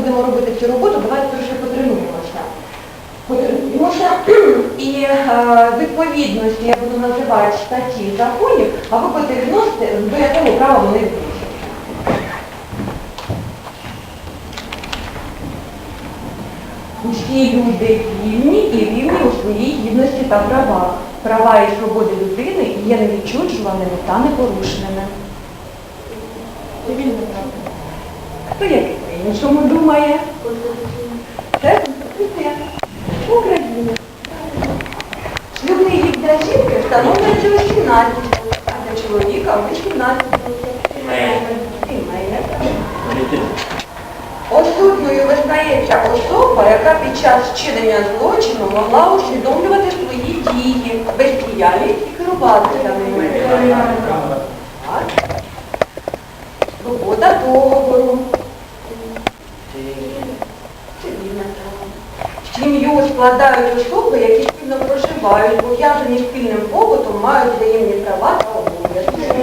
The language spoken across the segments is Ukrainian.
будемо робити цю роботу, давайте трошки потренуємося. Потренуємося і е, відповідності я буду називати статті законів, а ви будете відносити, до якого права вони відносяться. Усі люди вільні і рівні у своїй гідності та правах. Права і свободи людини є невідчуджуваними та непорушними. Це вільне право. Хто як по-іншому думає? Це Конституція України. Шлюбний вік для жінки встановлюється у 17, а для чоловіка у 18 років. Сімейне право. Осудною визнається особа, яка під час вчинення злочину могла усвідомлювати свої дії, бездіяльність і керувати даними. Так. Свобода договору. Цивільне право. Сім'ю складають особи, які спільно проживають, пов'язані спільним побутом, мають взаємні права та обов'язки.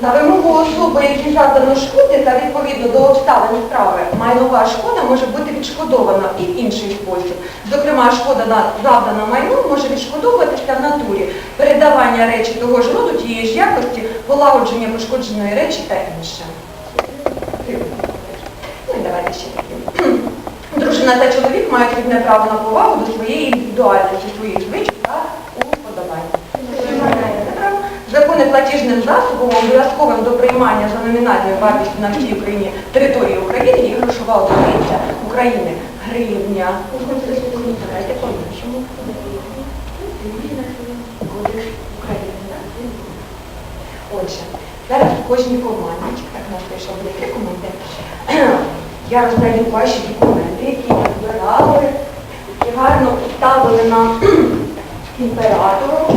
На вимогу особи, якій завдано шкоди та відповідно до обставин справи, майнова шкода може бути відшкодована і в інший спосіб. Зокрема, шкода на завдана майну може відшкодовуватися в натурі, передавання речі того ж роду, тієї ж якості, полагодження пошкодженої речі та інше. Ну і давайте ще такі. Дружина та чоловік мають рівне право на повагу до своєї індивідуальності, своїх звичок та уподобань. Закони платіжним засобом обов'язковим до приймання за номінальною вартістю на всій Україні території України і грошова одиниця України гривня. Отже, зараз кожній команді, так нас вийшло буде три команди, я роздаю ваші документи, які ви збирали, які гарно ставили на імператору.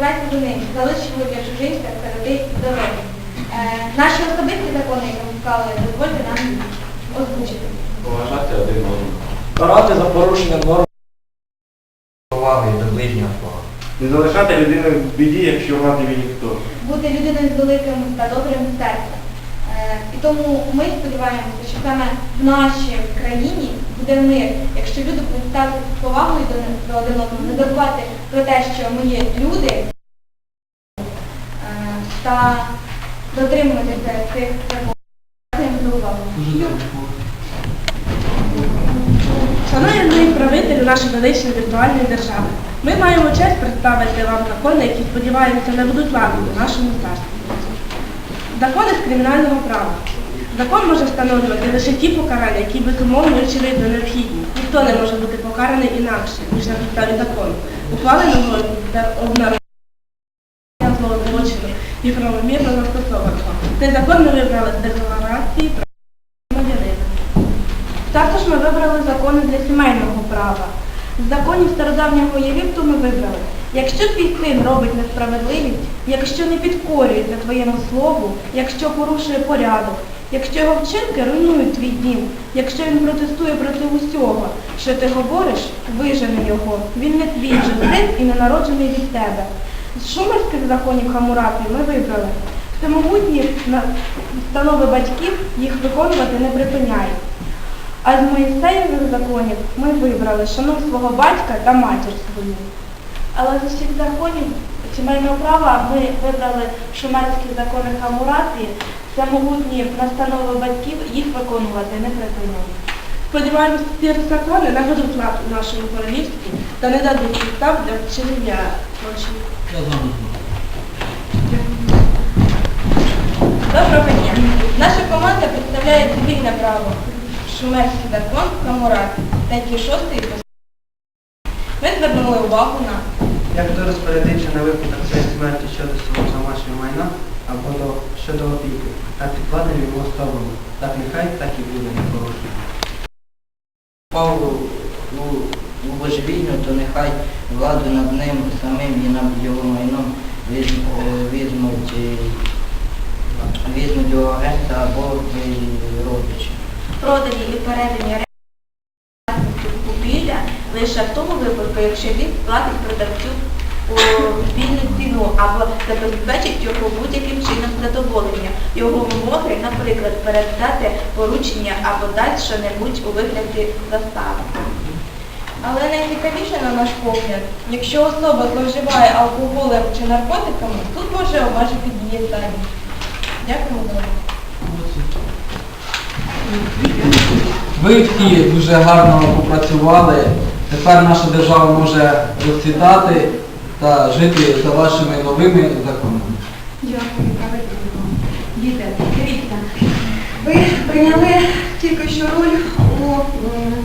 То не повертайся до них, залиш його для чужинця, середи і дороги. Е, Наші особисті закони, які ми вклали, дозвольте нам озвучити. Поважати один одного. Карати за порушення норм. Поваги до ближнього свого. Не залишати людину в біді, якщо вона тобі ніхто. бути людиною з великим та добрим серцем. Е, І тому ми сподіваємося, що саме в нашій країні буде мир, якщо люди будуть з повагою до один одного, не забувати про те, що ми є люди, е, та дотримуватися цих законів. Шановний правителю нашої величної віртуальної держави, ми маємо честь представити вам закони, які, сподіваємося, не будуть ладні у нашому царстві. Закони з кримінального права. Закон може встановлювати лише ті покарання, які безумовно очевидно необхідні. Ніхто не може бути покараний інакше, ніж на підставі закону, ухваленого обнароднення злого злочину і правомірно застосованого. Цей закон ми вибрали з декларації прав громадянина. Також ми вибрали закони для сімейного права. З законів стародавнього Єгипту ми вибрали, якщо твій син робить несправедливість, якщо не підкорюється твоєму слову, якщо порушує порядок, якщо його вчинки руйнують твій дім, якщо він протестує проти усього, що ти говориш, вижени його, він не твій син і не народжений від тебе. З шумерських законів Хамурапі ми вибрали. Всемогутні встанови батьків їх виконувати не припиняють. А з Моїсеєвих законів ми вибрали шануй свого батька та матір свою. Але з усіх законів сімейного права ми вибрали шумерські закони Хамурапі, самогутні настанови батьків їх виконувати не припиняють. Сподіваємося, ці закони наведуть лад у нашому королівстві та не дадуть підстав для вчинення злочинів. Доброго дня. Наша команда представляє цивільне право. Шумерський закон Хамурапі, статті 6 і Ми звернули увагу на Як хто розпорядився на випадок своєї смерті щодо свого домашнього майна або до, щодо опіки, так підкладені йому особами. Так нехай так і буде не порушено. Павлу у, у божевільню, то нехай владу над ним самим і над його майном е, візьмуть, е, візьмуть його агента або родичі. продані і передані купівля лише в тому випадку, якщо він сплатить продавцю вільну ціну або забезпечить його будь-яким чином задоволення. Його вимоги, наприклад, передати поручення або дати що-небудь у вигляді застави. Але найцікавіше, на наш погляд, якщо особа зловживає алкоголем чи наркотиками, тут може обмежити дієздатність. Дякую за увагу. Ви всі дуже гарно попрацювали. Тепер наша держава може розцвітати та жити за вашими новими законами. Дякую, правильно. Діти, дивіться, ви прийняли тільки що роль у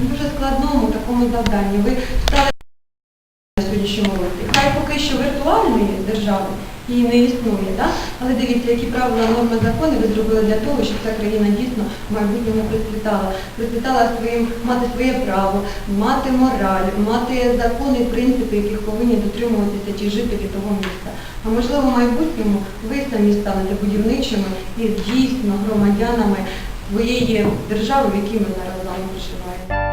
дуже складному такому завданні. Ви стали сьогоднішньому році. Хай поки що віртуальної держави її не існує, да? але дивіться, які правила, норми, закони ви зробили для того, щоб ця країна дійсно в майбутньому процвітала. Процвітала своїм, мати своє право, мати мораль, мати закони, принципи, яких повинні дотримуватися ті жителі того міста. А можливо, в майбутньому ви самі станете будівничими і дійсно громадянами своєї держави, в якій ми зараз з вами проживаємо.